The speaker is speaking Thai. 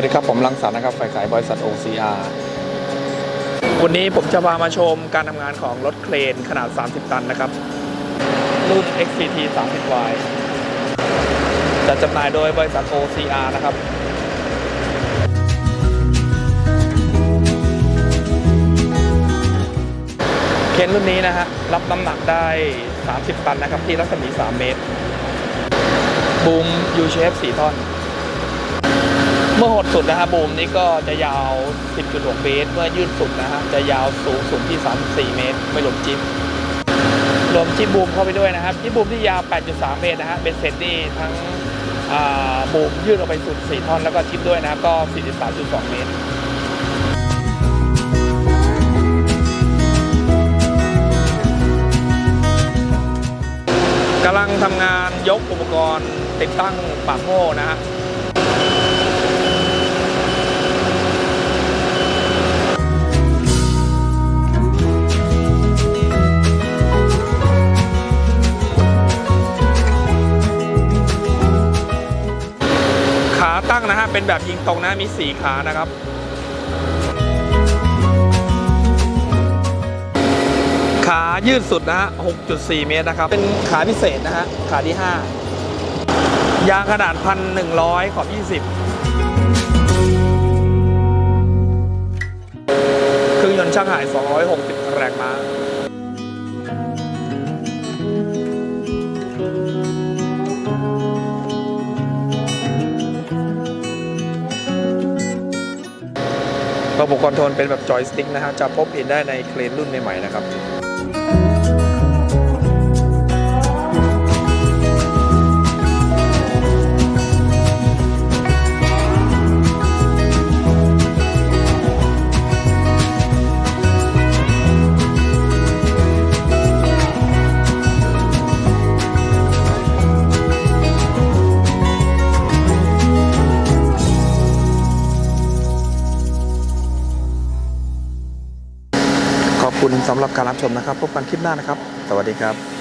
วัสดีครับ ผมรังสรรค์นะครับฝ่ายขายบริษัท OCR วันนี้ผมจะพามาชมการทำงานของรถเครนขนาด 30 ตันนะครับ รุ่น XCT 30Y จัดจำหน่ายโดยบริษัท OCR นะครับเครนรุ่นนี้นะฮะรับน้ำหนักได้ 30 ตันนะครับ ที่รัศมี 3 เมตร บูม U shape 4ท่อน เมื่อหดสุดนะฮะบูมนี้ก็จะยาว 10.6 เมตร เมื่อยืดสุดนะฮะจะยาวสูงสุดที่ 34 เมตร ไม่รวมจิ๊บรวมจิ๊บบูมเข้าไปด้วยนะครับจิ๊บบูมที่ยาว 8.3 เมตรนะฮะเป็นเซตนี่ทั้งบูมยืดออกไปสุด 4 ท่อนแล้วก็จิ๊บด้วยนะก็ 43.2 เมตรกำลังทำงานยกอุปกรณ์ติดตั้งปากโม่นะฮะ นะฮะ เป็นแบบยิงตรงนะ มี 4 ขานะครับ ขายืดสุดนะฮะ 6.4 เมตรนะครับ เป็นขาพิเศษนะฮะ ขาที่ 5 ยางขนาด 1,100 ขอบ 20 เครื่องยนต์ช่างหาย 260 แรงม้า ระบบคอนโทรลเป็นแบบจอยสติ๊กนะฮะจะพบเห็นได้ในเครนรุ่นใหม่ๆนะครับ ขอบคุณสำหรับการรับชมนะครับ พบกันคลิปหน้านะครับ สวัสดีครับ